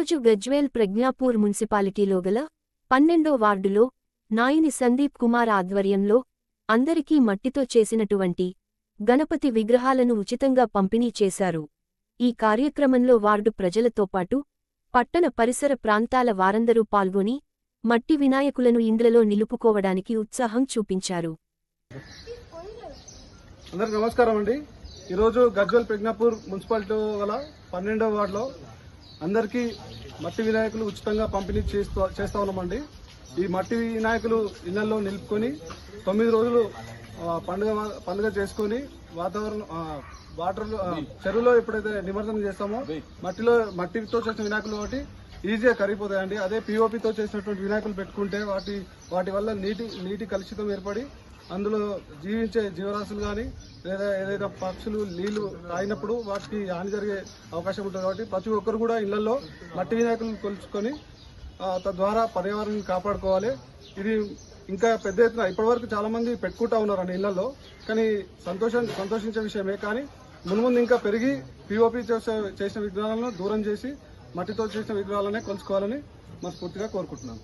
ఈరోజు గజ్వేల్ ప్రజ్ఞాపూర్ మున్సిపాలిటీలో గల పన్నెండో వార్డులో నాయిని సందీప్ కుమార్ ఆధ్వర్యంలో అందరికీ మట్టితో చేసినటువంటి గణపతి విగ్రహాలను ఉచితంగా పంపిణీ చేశారు. ఈ కార్యక్రమంలో వార్డు ప్రజలతో పాటు పట్టణ పరిసర ప్రాంతాల వారందరూ పాల్గొని మట్టి వినాయకులను ఇండ్లలో నిలుపుకోవడానికి ఉత్సాహం చూపించారు. అందరికి నమస్కారం అండి. ఈరోజు గజ్వల్ ప్రజ్ఞాపూర్ మున్సిపాలిటీ గల పన్నెండవ వార్డులో అందరికీ మట్టి వినాయకులు ఉచితంగా పంపిణీ చేస్తూ చేస్తా ఉన్నామండి. ఈ మట్టి వినాయకులు ఇళ్ళలో నిలుపుకొని తొమ్మిది రోజులు పండుగ పండుగ చేసుకొని వాతావరణం వాటర్లో వాటర్ చెరువులో ఎప్పుడైతే నిమజ్జనం చేస్తామో మట్టిలో మట్టితో చేసిన వినాయకులు కాబట్టి ఈజీగా కరిగిపోతాయండి. అదే పిఓపితో చేసినటువంటి వినాయకులు పెట్టుకుంటే వాటి వాటి వల్ల నీటి నీటి కలుషితం ఏర్పడి అందులో జీవించే జీవరాశులు కానీ లేదా ఏదైనా పక్షులు నీళ్ళు తాగినప్పుడు వాటికి హాని జరిగే అవకాశం ఉంటుంది కాబట్టి ప్రతి ఒక్కరు కూడా ఇళ్ళలో మట్టి వినాయకులను కొలుచుకొని తద్వారా పర్యావరణాన్ని కాపాడుకోవాలి. ఇది ఇంకా పెద్ద ఎత్తున ఇప్పటివరకు చాలా మంది పెట్టుకుంటా ఉన్నారండి ఇళ్ళలో. కానీ సంతోషం సంతోషించే విషయమే. కానీ మునుముందు ఇంకా పెరిగి పిఓపి చేసే చేసిన విగ్రహాలను దూరం చేసి మట్టితో చేసిన విగ్రహాలనే కొలుచుకోవాలని మనస్ఫూర్తిగా కోరుకుంటున్నాను.